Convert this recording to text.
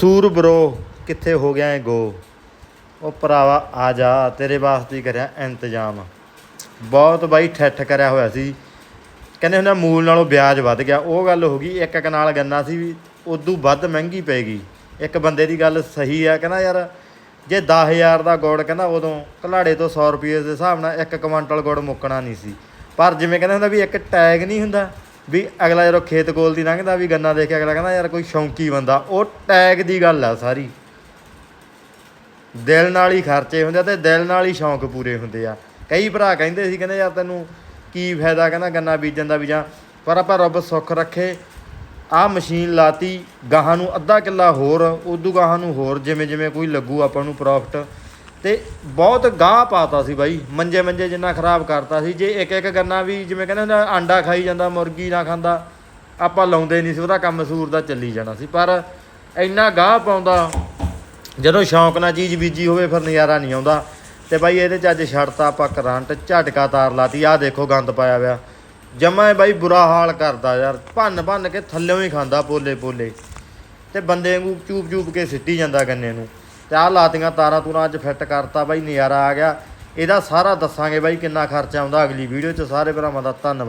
ਸੂਰ ਬਰੋ, ਕਿੱਥੇ ਹੋ ਗਿਆ ਏ ਗੋ? ਉਹ ਭਰਾਵਾ ਆ ਜਾ, ਤੇਰੇ ਵਾਸਤੇ ਕਰਿਆ ਇੰਤਜ਼ਾਮ। ਬਹੁਤ ਬਾਈ ਠੱਠ ਕਰਿਆ ਹੋਇਆ ਸੀ। ਕਹਿੰਦੇ ਹੁੰਦਾ ਮੂਲ ਨਾਲੋਂ ਵਿਆਜ ਵੱਧ ਗਿਆ। ਉਹ ਗੱਲ ਹੋ ਗਈ, ਇੱਕ ਕਨਾਲ ਗੰਨਾ ਸੀ ਵੀ ਉਦੋਂ ਵੱਧ ਮਹਿੰਗੀ ਪੈ ਇੱਕ ਬੰਦੇ ਦੀ ਗੱਲ ਸਹੀ ਆ, ਕਹਿੰਦਾ ਯਾਰ, ਜੇ 10000 ਦਾ ਗੁੜ, ਕਹਿੰਦਾ ਉਦੋਂ ਘਲਾੜੇ ਤੋਂ 100 ਰੁਪਏ ਦੇ ਹਿਸਾਬ ਨਾਲ ਇੱਕ ਕੁਆਂਟਲ ਗੁੜ ਮੁੱਕਣਾ ਨਹੀਂ ਸੀ। ਪਰ ਜਿਵੇਂ ਕਹਿੰਦੇ ਹੁੰਦਾ ਵੀ ਇੱਕ ਟੈਗ ਨਹੀਂ ਹੁੰਦਾ ਵੀ ਅਗਲਾ ਜਦੋਂ ਖੇਤ ਕੋਲ ਦੀ ਲੰਘਦਾ ਵੀ ਗੰਨਾ ਦੇਖ ਕੇ ਅਗਲਾ ਕਹਿੰਦਾ, ਯਾਰ ਕੋਈ ਸ਼ੌਂਕੀ ਬੰਦਾ। ਉਹ ਟੈਗ ਦੀ ਗੱਲ ਆ ਸਾਰੀ। ਦਿਲ ਨਾਲ ਹੀ ਖਰਚੇ ਹੁੰਦੇ ਆ ਤੇ ਦਿਲ ਨਾਲ ਹੀ ਸ਼ੌਂਕ ਪੂਰੇ ਹੁੰਦੇ ਆ। ਕਈ ਭਰਾ ਕਹਿੰਦੇ ਸੀ, ਕਹਿੰਦੇ ਯਾਰ ਤੈਨੂੰ ਕੀ ਫਾਇਦਾ ਕਹਿੰਦਾ ਗੰਨਾ ਬੀਜਣ ਦਾ ਵੀ ਜਾਂ ਪਰ ਆਪਾਂ ਰੱਬ ਸੁੱਖ ਰੱਖੇ। ਆ ਮਸ਼ੀਨ ਲਾਤੀ, ਗਾਹਾਂ ਨੂੰ ਅੱਧਾ ਕਿੱਲਾ ਹੋਰ, ਉਦੋਂ ਗਾਹਾਂ ਨੂੰ ਹੋਰ ਜਿਵੇਂ ਜਿਵੇਂ ਕੋਈ ਲੱਗੂ ਆਪਾਂ ਨੂੰ ਪ੍ਰੋਫਿਟ ਤੇ ਬਹੁਤ ਗਾਹ ਪਾਤਾ ਸੀ ਬਾਈ, ਮੰਜੇ ਮੰਜੇ ਜਿੰਨਾ ਖਰਾਬ ਕਰਤਾ ਸੀ। ਜੇ ਇੱਕ ਇੱਕ ਗੰਨਾ ਵੀ ਜਿਵੇਂ ਕਹਿੰਦੇ ਹੁੰਦਾ ਆਂਡਾ ਖਾਈ ਜਾਂਦਾ, ਮੁਰਗੀ ਨਾ ਖਾਂਦਾ, ਆਪਾਂ ਲਾਉਂਦੇ ਨਹੀਂ ਸੀ, ਉਹਦਾ ਕੰਮ ਸੂਰ ਦਾ ਚੱਲੀ ਜਾਣਾ ਸੀ। ਪਰ ਇੰਨਾ ਗਾਹ ਪਾਉਂਦਾ, ਜਦੋਂ ਸ਼ੌਂਕ ਨਾਲ ਚੀਜ਼ ਬੀਜੀ ਹੋਵੇ, ਫਿਰ ਨਜ਼ਾਰਾ ਨਹੀਂ ਆਉਂਦਾ। ਤੇ ਬਾਈ ਇਹਦੇ ਚ ਅੱਜ ਛੱਡਤਾ ਆਪਾਂ ਕਰੰਟ, ਝਟਕਾ ਤਾਰ ਲਾਤੀ। ਆਹ ਦੇਖੋ ਗੰਦ ਪਾਇਆ ਹੋਇਆ। ਜਮਾ ਬਾਈ ਬੁਰਾ ਹਾਲ ਕਰਦਾ ਯਾਰ। ਭੰਨ ਭੰਨ ਕੇ ਥੱਲਿਓਂ ਹੀ ਖਾਂਦਾ ਪੋਲੇ ਪੋਲੇ। ਤੇ ਬੰਦੇ ਵਾਂਗੂ ਚੂਪ ਚੂਪ ਕੇ ਸਿੱਟੀ ਜਾਂਦਾ ਗੰਨੇ ਨੂੰ। ਤੇ ਆਹ ਲਾਤੀਆਂ, ਤਾਰਾਂ ਤੂਰਾਂ ਅੱਜ ਫਿੱਟ ਕਰਤਾ ਬਾਈ, ਨਜ਼ਾਰਾ ਆ ਗਿਆ। ਇਹਦਾ ਸਾਰਾ ਦੱਸਾਂਗੇ ਬਾਈ ਕਿੰਨਾ ਖਰਚਾ ਆਉਂਦਾ। ਅਗਲੀ ਵੀਡੀਓ 'ਚ ਸਾਰੇ ਭਰਾਵਾਂ ਦਾ ਧੰਨਵਾਦ।